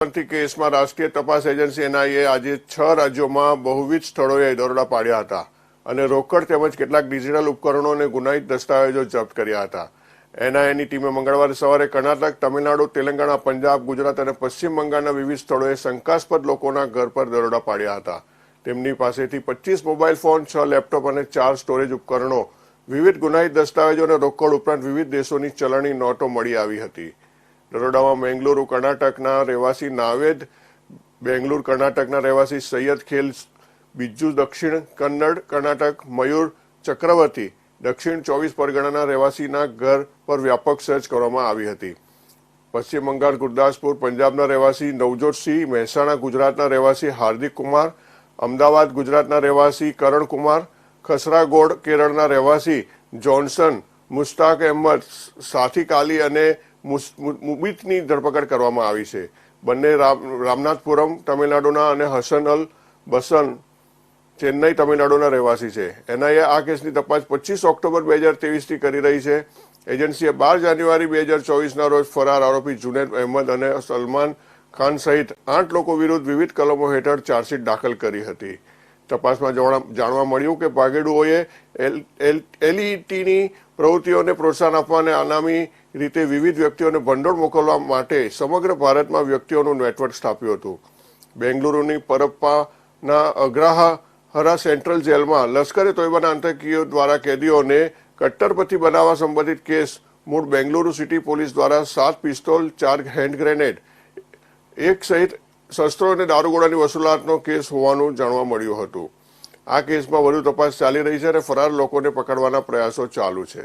પંથી કેસમાં રાષ્ટ્રીય તપાસ એજન્સી એનઆઈએ આજે છ રાજ્યોમાં બહુવિધ સ્થળોએ દરોડા પાડ્યા હતા અને રોકડ તેમજ કેટલાક ડિજિટલ ઉપકરણો અને ગુનાહિત દસ્તાવેજો જપ્ત કર્યા હતા. એનઆઈએની ટીમે મંગળવારે સવારે કર્ણાટક, તમિલનાડુ, તેલંગાણા, પંજાબ, ગુજરાત અને પશ્ચિમ બંગાળના વિવિધ સ્થળોએ શંકાસ્પદ લોકોના ઘર પર દરોડા પાડ્યા હતા. તેમની પાસેથી પચીસ મોબાઈલ ફોન, છ લેપટોપ અને ચાર સ્ટોરેજ ઉપકરણો, વિવિધ ગુનાહિત દસ્તાવેજો અને રોકડ ઉપરાંત વિવિધ દેશોની ચલણી નોટો મળી આવી હતી. દરોડામાં બેંગલુરુ કર્ણાટકના રહેવાસી નાવેદ, બેંગલુરુ, કર્ણાટકના રહેવાસી સૈયદ ખેલ, બીજુ દક્ષિણ કન્નડ, કર્ણાટક, મયુર ચક્રવર્તી, દક્ષિણ ચોવીસ પરગણાના રહેવાસીના ઘર પર વ્યાપક સર્ચ કરવામાં આવી હતી. પશ્ચિમ બંગાળ, ગુરદાસપુર, પંજાબના રહેવાસી નવજોતસિંહ મહેસાણા, ગુજરાતના રહેવાસી હાર્દિક કુમાર, અમદાવાદ, ગુજરાતના રહેવાસી કરણ કુમાર ખસરાગોડ કેરળના રહેવાસી જોન્સન, મુસ્તાક અહેમદ સાથિક અલી અને મુબીતની ધરપકડ કરવામાં આવી છે. બંને રામ- રામનાથપુરમ તમિલનાડુના અને હસન અલ બસન ચેન્નઈ તમિલનાડુના રહેવાસી છે. એનઆઈએ આ કેસની તપાસ પચીસ ઓક્ટોબર બે હજાર ત્રેવીસથી કરી રહી છે. એજન્સીએ બાર જાન્યુઆરી બે હજાર ચોવીસના રોજ ફરાર આરોપી જુનેદ અહેમદ અને સલમાન ખાન સહિત આઠ લોકો વિરુદ્ધ વિવિધ કલમો હેઠળ ચાર્જશીટ દાખલ કરી હતી. તપાસમાં જાણવા જાણવા મળ્યું કે ભાગેડુઓએ એલઈટીની પ્રવૃત્તિઓને પ્રોત્સાહન આપવા અને અનામી રીતે વિવિધ વ્યક્તિઓને ભંડોળ મોકલવા માટે સમગ્ર ભારતમાં વ્યક્તિઓનું નેટવર્ક સ્થાપ્યું હતું. બેંગલુરુની પરપ્પાના અગ્રાહા હરા સેન્ટ્રલ જેલમાં લશ્કરે તોયબાના આતંકીઓ દ્વારા કેદીઓને કટ્ટરપંથી બનાવવા સંબંધિત કેસ. મૂળ બેંગલુરુ સિટી પોલીસ દ્વારા સાત પિસ્તોલ, ચાર હેન્ડ ગ્રેનેડ, એક સહિત શસ્ત્રો અને દારૂગોળાની વસૂલાતનો કેસ હોવાનું જાણવા મળ્યું હતું. આ કેસમાં વધુ તપાસ ચાલી રહી છે અને ફરાર લોકોને પકડવાના પ્રયાસો ચાલુ છે.